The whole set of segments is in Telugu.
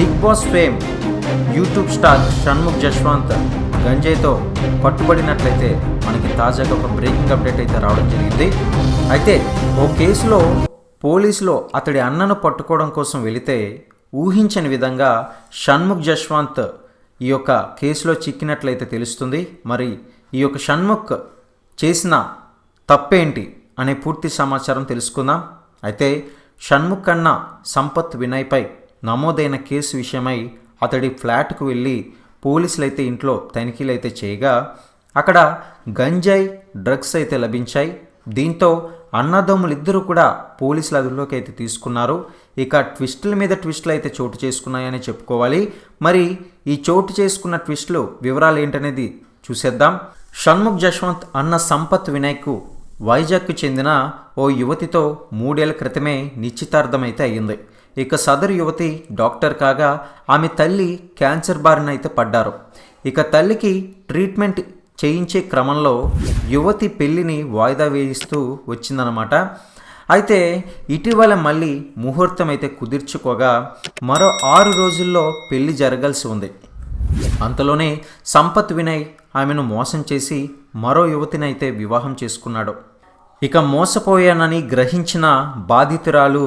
Bigg Boss fame YouTube star Shanmukh Jaswanth గంజయ్తో పట్టుబడినట్లయితే మనకి తాజాగా ఒక బ్రేకింగ్ అప్డేట్ అయితే రావడం జరిగింది. అయితే ఓ కేసులో పోలీసులు అతడి అన్నను పట్టుకోవడం కోసం వెళితే ఊహించని విధంగా షణ్ముఖ్ జశ్వంత్ ఈ యొక్క కేసులో చిక్కినట్లయితే తెలుస్తుంది. మరి ఈ యొక్క షణ్ముఖ్ చేసిన తప్పేంటి అనే పూర్తి సమాచారం తెలుసుకుందాం. అయితే షణ్ముఖ్ అన్న సంపత్ వినయ్పై నమోదైన కేసు విషయమై అతడి ఫ్లాట్కు వెళ్ళి పోలీసులు అయితే ఇంట్లో తనిఖీలు అయితే చేయగా అక్కడ గంజాయి డ్రగ్స్ అయితే లభించాయి. దీంతో అన్నదమ్ములిద్దరూ కూడా పోలీసుల అదుపులోకి అయితే తీసుకున్నారు. ఇక ట్విస్టుల మీద ట్విస్టులు అయితే చోటు చేసుకున్నాయని చెప్పుకోవాలి. మరి ఈ చోటు చేసుకున్న ట్విస్టులు వివరాలు ఏంటనేది చూసేద్దాం. షణ్ముఖ్ జశ్వంత్ అన్న సంపత్ వినాయక్ వైజాగ్కు చెందిన ఓ యువతితో మూడేళ్ళ క్రితమే నిశ్చితార్థమైతే అయ్యింది. ఇక సదరు యువతి డాక్టర్ కాగా ఆమె తల్లి క్యాన్సర్ బారిన అయితే పడ్డారు. ఇక తల్లికి ట్రీట్మెంట్ చేయించే క్రమంలో యువతి పెళ్ళిని వాయిదా వేయిస్తూ వచ్చిందనమాట అయితే ఇటీవల మళ్ళీ ముహూర్తం అయితే కుదుర్చుకోగా మరో ఆరు రోజుల్లో పెళ్ళి జరగాల్సి ఉంది. అంతలోనే సంపత్ వినయ్ ఆమెను మోసం చేసి మరో యువతిని అయితే వివాహం చేసుకున్నాడు. ఇక మోసపోయానని గ్రహించిన బాధితురాలు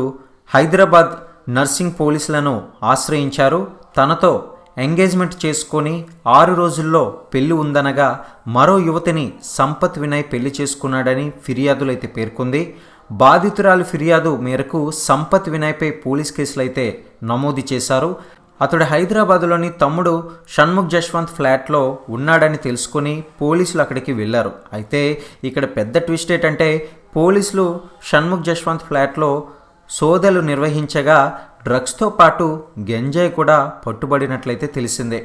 హైదరాబాద్ నర్సింగ్ పోలీసులను ఆశ్రయించారు. తనతో ఎంగేజ్మెంట్ చేసుకొని ఆరు రోజుల్లో పెళ్ళి ఉందనగా మరో యువతిని సంపత్ వినయ్ పెళ్ళి చేసుకున్నాడని ఫిర్యాదులైతే పేర్కొంది. బాధితురాలు ఫిర్యాదు మేరకు సంపత్ వినయ్పై పోలీస్ కేసులైతే నమోదు చేశారు. అతడు హైదరాబాదులోని తమ్ముడు షణ్ముఖ్ జశ్వంత్ ఫ్లాట్లో ఉన్నాడని తెలుసుకొని పోలీసులు అక్కడికి వెళ్ళారు. అయితే ఇక్కడ పెద్ద ట్విస్ట్ ఏంటంటే పోలీసులు షణ్ముఖ్ జశ్వంత్ ఫ్లాట్లో సోదలు నిర్వహించగా డ్రగ్స్తో పాటు గంజాయి కూడా పట్టుబడినట్లయితే తెలిసిందే.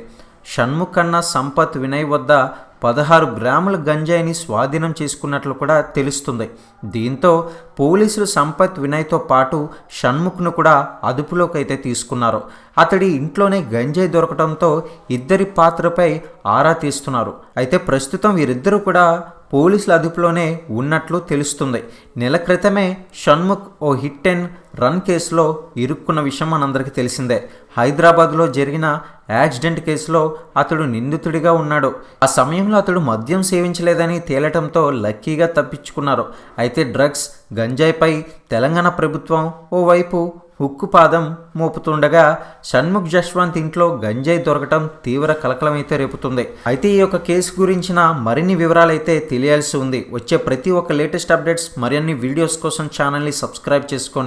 షణ్ముఖ్ అన్న సంపత్ వినయ్ వద్ద పదహారు గ్రాముల గంజాయిని స్వాధీనం చేసుకున్నట్లు కూడా తెలుస్తుంది. దీంతో పోలీసులు సంపత్ వినయ్తో పాటు షణ్ముఖ్ను కూడా అదుపులోకి అయితే తీసుకున్నారు. అతడి ఇంట్లోనే గంజాయి దొరకడంతో ఇద్దరి పాత్రపై ఆరా తీస్తున్నారు. అయితే ప్రస్తుతం వీరిద్దరూ కూడా పోలీసుల అదుపులోనే ఉన్నట్లు తెలుస్తుంది. నెల క్రితమే షణ్ముఖ్ ఓ హిట్ అండ్ రన్ కేసులో ఇరుక్కున్న విషయం మనందరికీ తెలిసిందే. హైదరాబాద్లో జరిగిన యాక్సిడెంట్ కేసులో అతడు నిందితుడిగా ఉన్నాడు. ఆ సమయంలో అతడు మద్యం సేవించలేదని తేలటంతో లక్కీగా తప్పించుకున్నారు. అయితే డ్రగ్స్ గంజాయిపై తెలంగాణ ప్రభుత్వం ఓవైపు ఉక్కుపాదం మోపుతుండగా షణ్ముఖ్ జశ్వంత్ ఇంట్లో గంజాయి దొరకటం తీవ్ర కలకలమైతే రేపుతుంది. అయితే ఈ యొక్క కేసు గురించిన మరిన్ని వివరాలు అయితే తెలియాల్సి ఉంది. వచ్చే ప్రతి ఒక్క లేటెస్ట్ అప్డేట్స్ మరిన్ని వీడియోస్ కోసం ఛానల్ని సబ్స్క్రైబ్ చేసుకోండి.